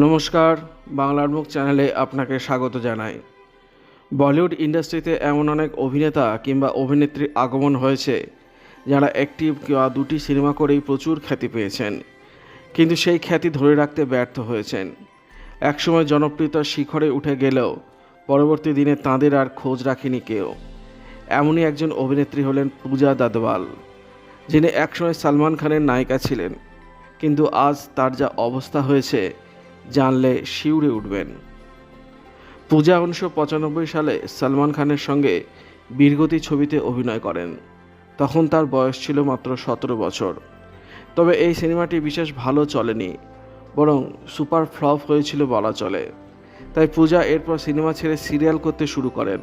নমস্কার, বাংলার মুখ চ্যানেলে আপনাকে স্বাগত জানাই। বলিউড ইন্ডাস্ট্রিতে এমন অনেক অভিনেতা কিংবা অভিনেত্রীর আগমন হয়েছে, যারা একটি কিংবা দুটি সিনেমা করেই প্রচুর খ্যাতি পেয়েছেন, কিন্তু সেই খ্যাতি ধরে রাখতে ব্যর্থ হয়েছেন। একসময় জনপ্রিয়তার শিখরে উঠে গেলেও পরবর্তী দিনে তাঁদের আর খোঁজ রাখেনি কেউ। এমনই একজন অভিনেত্রী হলেন পূজা দাদওয়াল, যিনি একসময় সালমান খানের নায়িকা ছিলেন, কিন্তু আজ তার যা অবস্থা হয়েছে জানলে শিউরে উঠবেন। পূজা উনিশশো পঁচানব্বই সালে সালমান খানের সঙ্গে বীরগতি ছবিতে অভিনয় করেন। তখন তার বয়স ছিল মাত্র সতেরো বছর। তবে এই সিনেমাটি বিশেষ ভালো চলেনি, বরং সুপার ফ্লপ হয়েছিল বলা চলে। তাই পূজা এরপর সিনেমা ছেড়ে সিরিয়াল করতে শুরু করেন।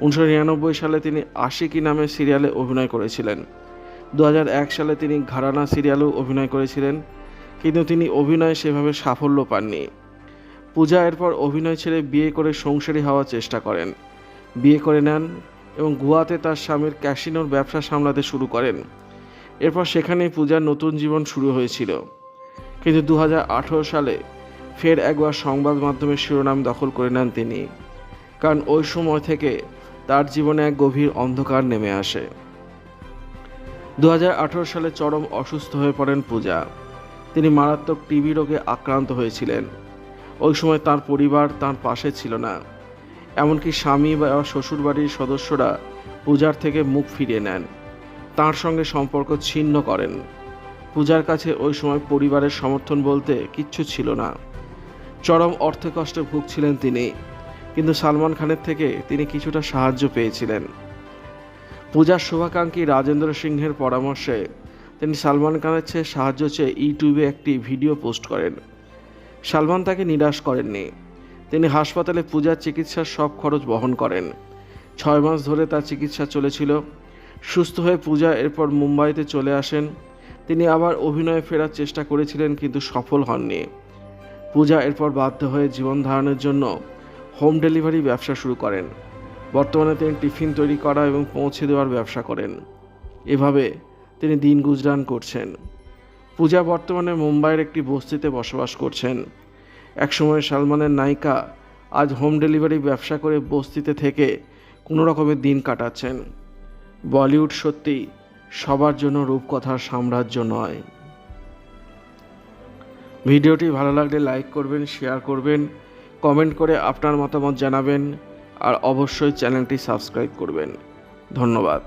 উনিশশো নিরানব্বই সালে তিনি আশিকি নামে সিরিয়ালে অভিনয় করেছিলেন। দু হাজার এক সালে তিনি ঘরানা সিরিয়ালেও অভিনয় করেছিলেন। কিন্তু তিনি অভিনয়ে সেভাবে সাফল্য পাননি। পূজা এরপর অভিনয় ছেড়ে বিয়ে করে সংসারী হওয়ার চেষ্টা করেন। বিয়ে করে নেন এবং গোয়াতে তার স্বামীর ক্যাসিনোর ব্যবসা সামলাতে শুরু করেন। এরপর সেখানেই পূজার নতুন জীবন শুরু হয়েছিল। কিন্তু দু হাজার আঠেরো সালে ফের একবার সংবাদ মাধ্যমের শিরোনাম দখল করে নেন তিনি। কারণ ওই সময় থেকে তার জীবনে এক গভীর অন্ধকার নেমে আসে। দু হাজার আঠেরো সালে চরম অসুস্থ হয়ে পড়েন পূজা। তিনি মারাত্মক টিবি রোগে আক্রান্ত হয়েছিলেন। ওই সময় তার পরিবার তার পাশে ছিল না। এমনকি স্বামী বা শ্বশুরবাড়ির সদস্যরা পূজার থেকে মুখ ফিরিয়ে নেন। তার সঙ্গে সম্পর্ক ছিন্ন করেন। পূজার কাছে ওই সময় পরিবারের সমর্থন বলতে কিচ্ছু ছিল না। চরম অর্থ কষ্টে ভুগছিলেন তিনি, কিন্তু সালমান খানের থেকে তিনি কিছুটা সাহায্য পেয়েছিলেন। পূজার শুভাকাঙ্ক্ষী রাজেন্দ্র সিংহের পরামর্শে তিনি সালমান খানের চেয়ে সাহায্য চেয়ে ইউটিউবে একটি ভিডিও পোস্ট করেন। সালমান তাকে নিরাশ করেননি। তিনি হাসপাতালে পূজার চিকিৎসার সব খরচ বহন করেন। ছয় মাস ধরে তার চিকিৎসা চলেছিল। সুস্থ হয়ে পূজা এরপর মুম্বাইতে চলে আসেন। তিনি আবার অভিনয়ে ফেরার চেষ্টা করেছিলেন কিন্তু সফল হননি। পূজা এরপর বাধ্য হয়ে জীবন ধারণের জন্য হোম ডেলিভারি ব্যবসা শুরু করেন। বর্তমানে তিনি টিফিন তৈরি করা এবং পৌঁছে দেওয়ার ব্যবসা করেন। এভাবে তিনি দিন গুজরান করছেন। পূজা বর্তমানে মুম্বাইয়ের একটি বস্তিতে বসবাস করছেন। একসময় সালমানের নায়িকা আজ হোম ডেলিভারি ব্যবসা করে বস্তিতে থেকে কোনো রকমের দিন কাটাচ্ছেন। বলিউড সত্যি সবার জন্য রূপকথার সাম্রাজ্য নয়। ভিডিওটি ভালো লাগলে লাইক করবেন, শেয়ার করবেন, কমেন্ট করে আপনার মতামত জানাবেন, আর অবশ্যই চ্যানেলটি সাবস্ক্রাইব করবেন। ধন্যবাদ।